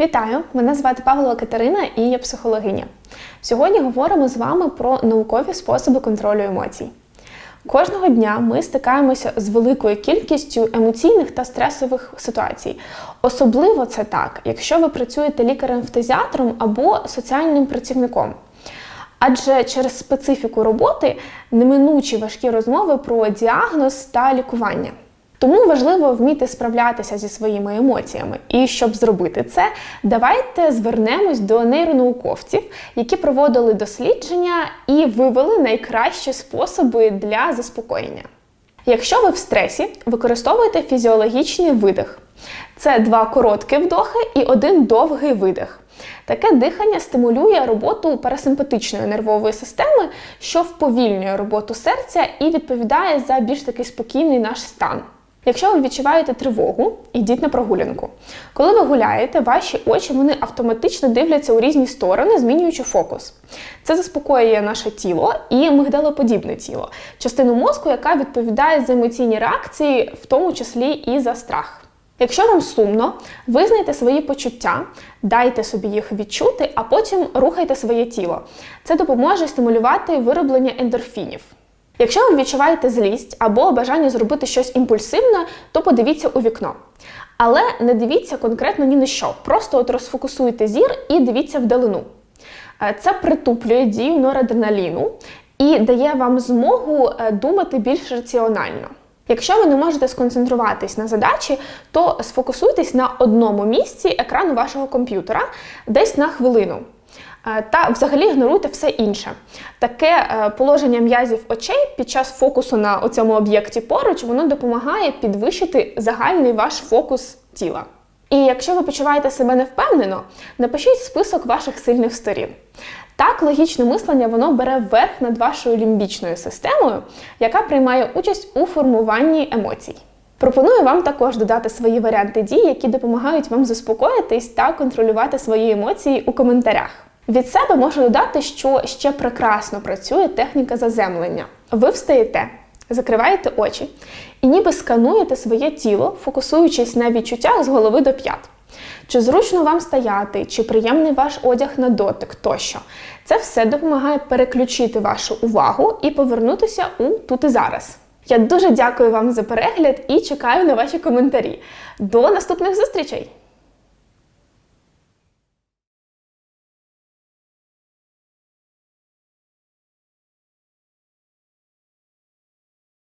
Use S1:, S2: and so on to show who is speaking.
S1: Вітаю! Мене звати Павлова Катерина і я психологиня. Сьогодні говоримо з вами про наукові способи контролю емоцій. Кожного дня ми стикаємося з великою кількістю емоційних та стресових ситуацій. Особливо це так, якщо ви працюєте лікарем-фтезіатром або соціальним працівником. Адже через специфіку роботи неминучі важкі розмови про діагноз та лікування. Тому важливо вміти справлятися зі своїми емоціями. І щоб зробити це, давайте звернемось до нейронауковців, які проводили дослідження і вивели найкращі способи для заспокоєння. Якщо ви в стресі, використовуйте фізіологічний видих. Це два короткі вдохи і один довгий видих. Таке дихання стимулює роботу парасимпатичної нервової системи, що вповільнює роботу серця і відповідає за більш такий спокійний наш стан. Якщо ви відчуваєте тривогу, йдіть на прогулянку. Коли ви гуляєте, ваші очі вони автоматично дивляться у різні сторони, змінюючи фокус. Це заспокоює наше тіло і мигдалоподібне тіло, частину мозку, яка відповідає за емоційні реакції, в тому числі і за страх. Якщо вам сумно, визнайте свої почуття, дайте собі їх відчути, а потім рухайте своє тіло. Це допоможе стимулювати вироблення ендорфінів. Якщо ви відчуваєте злість або бажання зробити щось імпульсивне, то подивіться у вікно. Але не дивіться конкретно ні на що. Просто от розфокусуйте зір і дивіться вдалину. Е, Це притуплює дію норадреналіну і дає вам змогу е, думати більш раціонально. Якщо ви не можете сконцентруватись на задачі, то сфокусуйтесь на одному місці екрану вашого комп'ютера десь на хвилину. Е, Та взагалі ігноруйте все інше. Таке е, положення м'язів очей під час фокусу на цьому об'єкті поруч, воно допомагає підвищити загальний ваш фокус тіла. І якщо ви почуваєте себе невпевнено, напишіть список ваших сильних сторін. Так, логічне мислення воно бере верх над вашою лімбічною системою, яка приймає участь у формуванні емоцій. Пропоную вам також додати свої варіанти дій, які допомагають вам заспокоїтись та контролювати свої емоції у коментарях. Від себе можу додати, що ще прекрасно працює техніка заземлення. Ви встаєте, закриваєте очі і ніби скануєте своє тіло, фокусуючись на відчуттях з голови до п'ят. Чи зручно вам стояти, чи приємний ваш одяг на дотик тощо. Це все допомагає переключити вашу увагу і повернутися у тут і зараз. Я дуже дякую вам за перегляд і чекаю на ваші коментарі. До наступних зустрічей!